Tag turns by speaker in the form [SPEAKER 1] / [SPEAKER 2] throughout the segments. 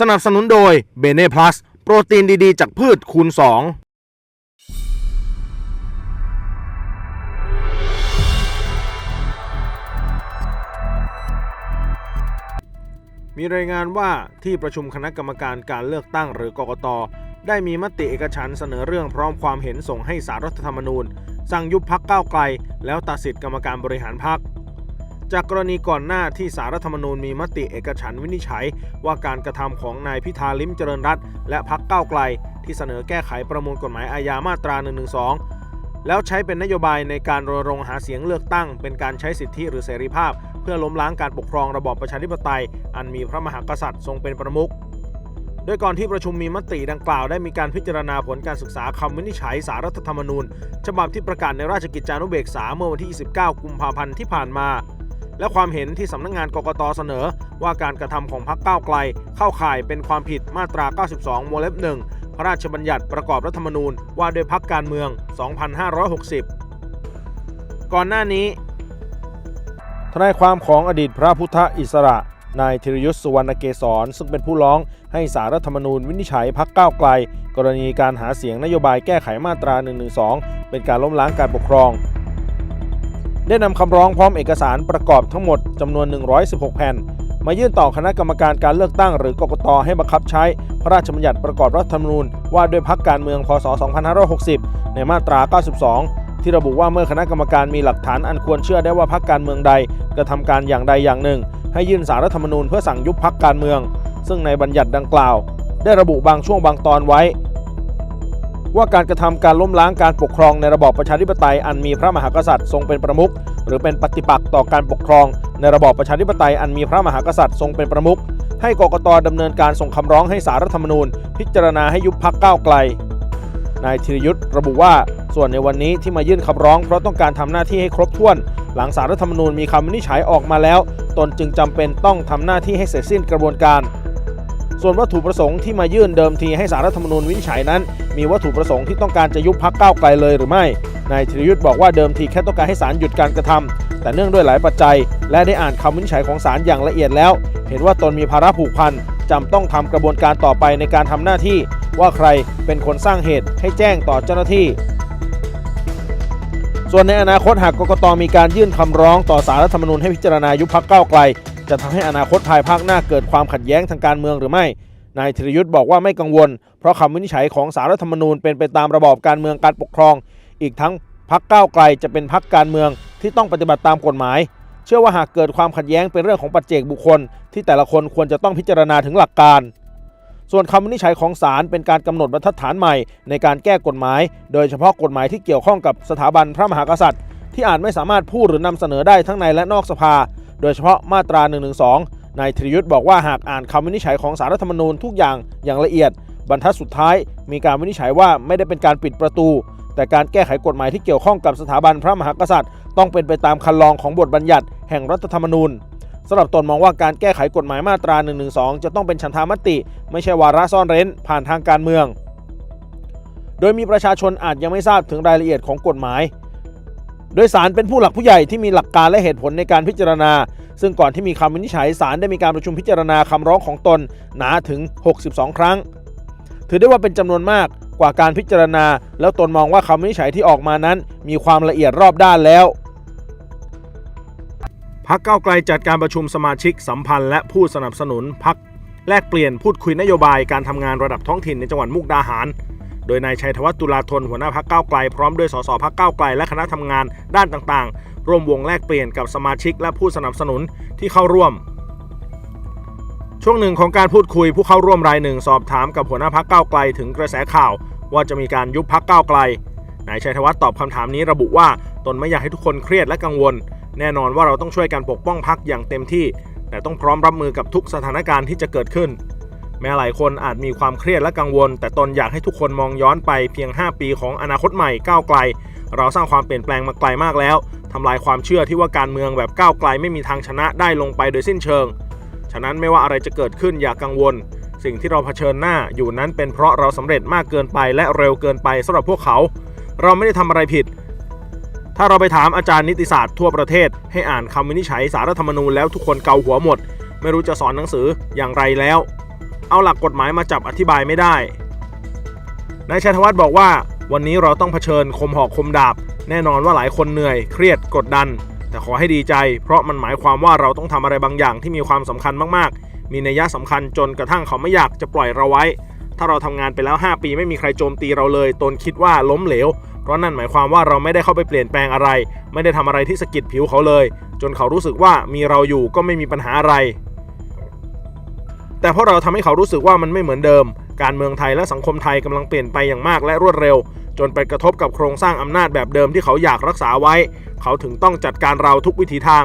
[SPEAKER 1] สนับสนุนโดยเบเน่พลัสโปรตีนดีๆ จากพืชคูณ 2มีรายงานว่าที่ประชุมคณะกรรมการการเลือกตั้งหรือกกต ได้มีมติเอกฉันเสนอเรื่องพร้อมความเห็นส่งให้สารรัฐธรรมนูญ สั่งยุบพักก้าวไกล แล้วตัดสิทธิกรรมการบริหารพัก จากกรณีก่อนหน้าที่สารรัฐธรรมนูญมีมติเอกฉันวินิจฉัย ว่าการกระทำของนายพิธาลิมเจริญรัตน์และพักก้าไกล ที่เสนอแก้ไขประมวลกฎหมายอาญามาตรา 112 แล้วใช้เป็นนโยบายในการรณรงค์หาเสียงเลือกตั้ง เป็นการใช้สิทธิหรือเสรีภาพ เพื่อล้มล้างการปกครองระบอบประชาธิปไตย อันมีพระมหากษัตริย์ทรงเป็นประมุขโดยก่อนที่ประชุมมีมติดังกล่าวได้มีการพิจารณาผลการศึกษาคำวินิจฉัยสารรัฐธรรมนูญ ฉบับที่ประกาศในราชกิจจานุเบกษาเมื่อวันที่ 29 กุมภาพันธ์ที่ผ่านมา และความเห็นที่สำนักงงานกกตเสนอ ว่าการกระทำของพรรคก้าวไกล เข้าข่ายเป็นความผิดมาตรา 92 วงเล็บ1พระราชบัญญัติประกอบรัฐธรรมนูญว่าด้วยพรรคการเมือง 2560 ก่อนหน้านี้ ทนายความของอดีตพระพุทธอิสระ นายธีรยุทธสุวรรณเกษรซึ่งเป็นผู้ร้องให้สารรัฐธรรมนูญวินิจฉัยพักก้าวไกล กรณีการหาเสียงนโยบายแก้ไขมาตรา 112 เป็นการล้มล้างการปกครอง ได้นำคำร้องพร้อมเอกสารประกอบทั้งหมดจำนวน 116 แผ่น มายื่นต่อคณะกรรมการการเลือกตั้งหรือกกตให้บังคับใช้พระราชบัญญัติประกอบรัฐธรรมนูญว่าด้วยพักการเมืองพศ 2560 ในมาตรา 92 ที่ระบุว่าเมื่อคณะกรรมการมีหลักฐานอันควรเชื่อได้ว่าพักการเมืองใดกระทำการอย่างใดอย่างหนึ่ง ให้ยื่นสารรัฐธรรมนูญเพื่อสั่งยุบพักการเมือง ซึ่งในบัญญัติดังกล่าว ได้ระบุบางช่วงบางตอนไว้ ว่าการกระทำการล้มล้างการปกครองในระบอบประชาธิปไตยอันมีพระมหากษัตริย์ทรงเป็นประมุขหรือเป็นปฏิปักษ์ต่อการปกครอง ในระบอบประชาธิปไตยอันมีพระมหากษัตริย์ทรงเป็นประมุขให้กกตดำเนินการส่งคำร้องให้สารรัฐธรรมนูญ พิจารณาให้ยุบพักก้าวไกลนายธีรยุทธ์ระบุว่าส่วนในวันนี้ที่มายื่นคำร้องเพราะต้องการทำหน้าที่ให้ครบถ้วน หลังสารรัฐธรรมนูญมีคำวินิจฉัยออกมาแล้ว ตนจึงจำเป็นต้องทำหน้าที่ให้เสร็จสิ้นกระบวนการ ส่วนวัตถุประสงค์ที่มายื่นเดิมทีให้สารรัฐธรรมนูญวินิจฉัยนั้น มีวัตถุประสงค์ที่ต้องการจะยุบพักก้าวไกลเลยหรือไม่นายธีรยุทธ์บอกว่าเดิมทีแค่ต้องการให้ศาลหยุดการกระทำแต่เนื่องด้วยหลายปัจจัย และได้อ่านคำวินิจฉัยของศาลอย่างละเอียดแล้ว เห็นว่าตนมีภาระผูกพันจำต้องทำกระบวนการต่อไปในการทำหน้าที่ ว่าใครเป็นคนสร้างเหตุให้แจ้งต่อเจ้าหน้าที่ ส่วนในอนาคตหากกกตมีการยื่นคำร้องต่อสารรัฐธรรมนูญให้พิจารณายุบพักเก้าไกล จะทำให้อนาคตภายภาคหน้าเกิดความขัดแย้งทางการเมืองหรือไม่ นายธีรยุทธ์บอกว่าไม่กังวล เพราะคำวินิจฉัยของสารรัฐธรรมนูญเป็นไปตามระบอบการเมืองการปกครอง อีกทั้งพักก้าวไกลจะเป็นพักการเมืองที่ต้องปฏิบัติตามกฎหมาย เชื่อว่าหากเกิดความขัดแย้งเป็นเรื่องของปัจเจกบุคคล ที่แต่ละคนควรจะต้องพิจารณาถึงหลักการส่วนคำวินิจฉัยของศาลเป็นการกำหนดบรรทัดฐานใหม่ในการแก้กฎหมาย โดยเฉพาะกฎหมายที่เกี่ยวข้องกับสถาบันพระมหากษัตริย์ ที่อาจไม่สามารถพูดหรือนำเสนอได้ทั้งในและนอกสภา โดยเฉพาะมาตรา 112 นายธริยุทธ์บอกว่าหากอ่านคำวินิจฉัยของสารรัฐธรรมนูญทุกอย่างอย่างละเอียด บรรทัดสุดท้าย มีการวินิจฉัยว่าไม่ได้เป็นการปิดประตู แต่การแก้ไขกฎหมายที่เกี่ยวข้องกับสถาบันพระมหากษัตริย์ ต้องเป็นไปตามคันลองของบทบัญญัติแห่งรัฐธรรมนูญสำหรับตนมองว่าการแก้ไขกฎหมายมาตรา 112 จะต้องเป็นฉันทามติ ไม่ใช่วาระซ่อนเร้น ผ่านทางการเมือง โดยมีประชาชนอาจยังไม่ทราบถึงรายละเอียดของกฎหมาย โดยสารเป็นผู้หลักผู้ใหญ่ที่มีหลักการและเหตุผลในการพิจารณา ซึ่งก่อนที่มีคำวินิจฉัยศาลได้มีการประชุมพิจารณาคำร้องของตนหนาถึง 62 ครั้ง ถือได้ว่าเป็นจำนวนมากกว่าการพิจารณา แล้วตนมองว่าคำวินิจฉัยที่ออกมานั้น มีความละเอียดรอบด้านแล้วพักเก้าไกลจัดการประชุมสมาชิกสัมพันธ์และผู้สนับสนุนพักแลกเปลี่ยนพูดคุยนโยบายการทำงานระดับท้องถิ่นในจังหวัดมุกดาหาร โดยนายชัยธวัฒน์ตุลาธนหัวหน้าพักเก้าไกล พร้อมด้วยสสพักเก้าไกลและคณะทำงานด้านต่างๆ ร่วมวงแลกเปลี่ยนกับสมาชิกและผู้สนับสนุนที่เข้าร่วม ช่วงหนึ่งของการพูดคุยผู้เข้าร่วมรายหนึ่งสอบถามกับหัวหน้าพักเก้าไกลถึงกระแสข่าว ว่าจะมีการยุบพักเก้าไกลนายชัยธวัฒน์ตอบคำถามนี้ระบุว่าตนไม่อยากให้ทุกคนเครียดและกังวล แน่นอนว่าเราต้องช่วยกันปกป้องพักอย่างเต็มที่ แต่ต้องพร้อมรับมือกับทุกสถานการณ์ที่จะเกิดขึ้น แม้หลายคนอาจมีความเครียดและกังวล แต่ตนอยากให้ทุกคนมองย้อนไปเพียง 5 ปีของอนาคตใหม่ก้าวไกล เราสร้างความเปลี่ยนแปลงมาไกลมากแล้วทำลายความเชื่อที่ว่าการเมืองแบบก้าวไกลไม่มีทางชนะได้ลงไปโดยสิ้นเชิง ฉะนั้นไม่ว่าอะไรจะเกิดขึ้นอย่ากังวล สิ่งที่เราเผชิญหน้าอยู่นั้นเป็นเพราะเราสำเร็จมากเกินไปและเร็วเกินไปสำหรับพวกเขา เราไม่ได้ทำอะไรผิด ถ้าเราไปถามอาจารย์นิติศาสตร์ทั่วประเทศ ให้อ่านคำวินิจฉัยสารรัฐธรรมนูญแล้วทุกคนเกาหัวหมด ไม่รู้จะสอนหนังสืออย่างไรแล้ว เอาหลักกฎหมายมาจับอธิบายไม่ได้ นายชัยธวัฒน์บอกว่า วันนี้เราต้องเผชิญคมหอกคมดาบ แน่นอนว่าหลายคนเหนื่อย เครียดกดดัน แต่ขอให้ดีใจ เพราะมันหมายความว่าเราต้องทำอะไรบางอย่างที่มีความสำคัญมากๆ มีนัยยะสำคัญจนกระทั่งเขาไม่อยากจะปล่อยเราไว้ ถ้าเราทำงานไปแล้ว 5 ปีไม่มีใครโจมตีเราเลยตนคิดว่าล้มเหลว เพราะนั่นหมายความว่าเราไม่ได้เข้าไปเปลี่ยนแปลงอะไร ไม่ได้ทำอะไรที่สะกิดผิวเขาเลย จนเขารู้สึกว่ามีเราอยู่ก็ไม่มีปัญหาอะไร แต่เพราะเราทำให้เขารู้สึกว่ามันไม่เหมือนเดิม การเมืองไทยและสังคมไทยกำลังเปลี่ยนไปอย่างมากและรวดเร็ว จนไปกระทบกับโครงสร้างอำนาจแบบเดิมที่เขาอยากรักษาไว้ เขาถึงต้องจัดการเราทุกวิถีทาง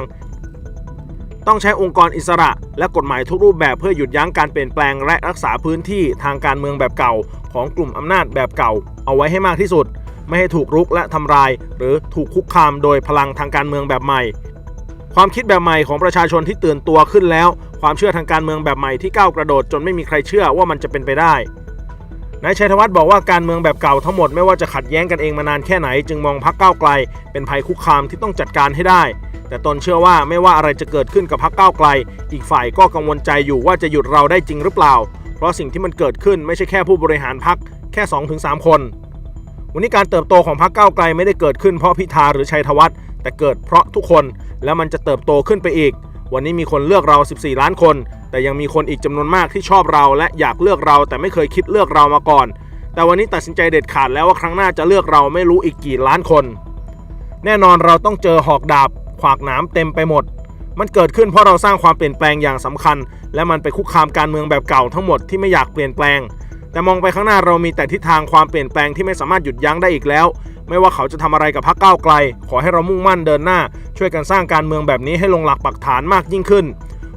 [SPEAKER 1] ต้องใช้องค์กรอิสระและกฎหมายทุกรูปแบบเพื่อหยุดยั้งการเปลี่ยนแปลงและรักษาพื้นที่ทางการเมืองแบบเก่า ของกลุ่มอำนาจแบบเก่า เอาไว้ให้มากที่สุด ไม่ให้ถูกรุกและทำลาย หรือถูกคุกคามโดยพลังทางการเมืองแบบใหม่ความคิดแบบใหม่ของประชาชนที่ตื่นตัวขึ้นแล้ว ความเชื่อทางการเมืองแบบใหม่ที่ก้าวกระโดดจนไม่มีใครเชื่อว่ามันจะเป็นไปได้นายชัยธวัฒน์บอกว่าการเมืองแบบเก่าทั้งหมดไม่ว่าจะขัดแย้งกันเองมานานแค่ไหน จึงมองพักก้าวไกล เป็นภัยคุกคามที่ต้องจัดการให้ได้ แต่ตนเชื่อว่าไม่ว่าอะไรจะเกิดขึ้นกับพักก้าวไกล อีกฝ่ายก็กังวลใจอยู่ว่าจะหยุดเราได้จริงหรือเปล่า เพราะสิ่งที่มันเกิดขึ้นไม่ใช่แค่ผู้บริหารพักแค่ 2-3 คน วันนี้การเติบโตของพรรคก้าวไกลไม่ได้เกิดขึ้นเพราะพิธาหรือชัยธวัฒน์แต่เกิดเพราะทุกคนแล้วมันจะเติบโตขึ้นไปอีก วันนี้มีคนเลือกเรา 14 ล้านคน แต่ยังมีคนอีกจำนวนมากที่ชอบเราและอยากเลือกเรา แต่ไม่เคยคิดเลือกเรามาก่อน แต่วันนี้ตัดสินใจเด็ดขาดแล้วว่าครั้งหน้าจะเลือกเราไม่รู้อีกกี่ล้านคน แน่นอนเราต้องเจอหอกดาบ ขวากหนามเต็มไปหมด มันเกิดขึ้นเพราะเราสร้างความเปลี่ยนแปลงอย่างสำคัญ และมันไปคุกคามการเมืองแบบเก่าทั้งหมดที่ไม่อยากเปลี่ยนแปลง แต่มองไปข้างหน้าเรามีแต่ทิศทางความเปลี่ยนแปลงที่ไม่สามารถหยุดยั้งได้อีกแล้ว ไม่ว่าเขาจะทำอะไรกับพรรคก้าวไกล ขอให้เรามุ่งมั่นเดินหน้า ช่วยกันสร้างการเมืองแบบนี้ให้ลงหลักปักฐานมากยิ่งขึ้น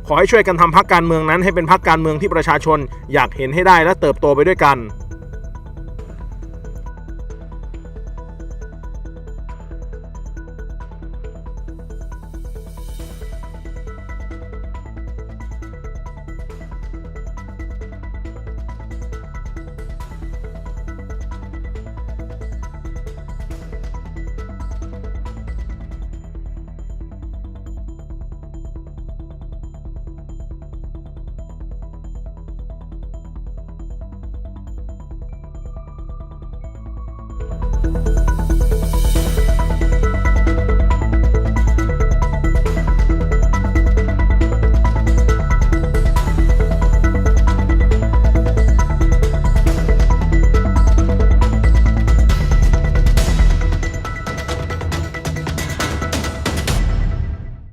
[SPEAKER 1] ขอให้ช่วยกันทำพรรคการเมืองนั้นให้เป็นพรรคการเมืองที่ประชาชน อยากเห็นให้ได้และเติบโตไปด้วยกัน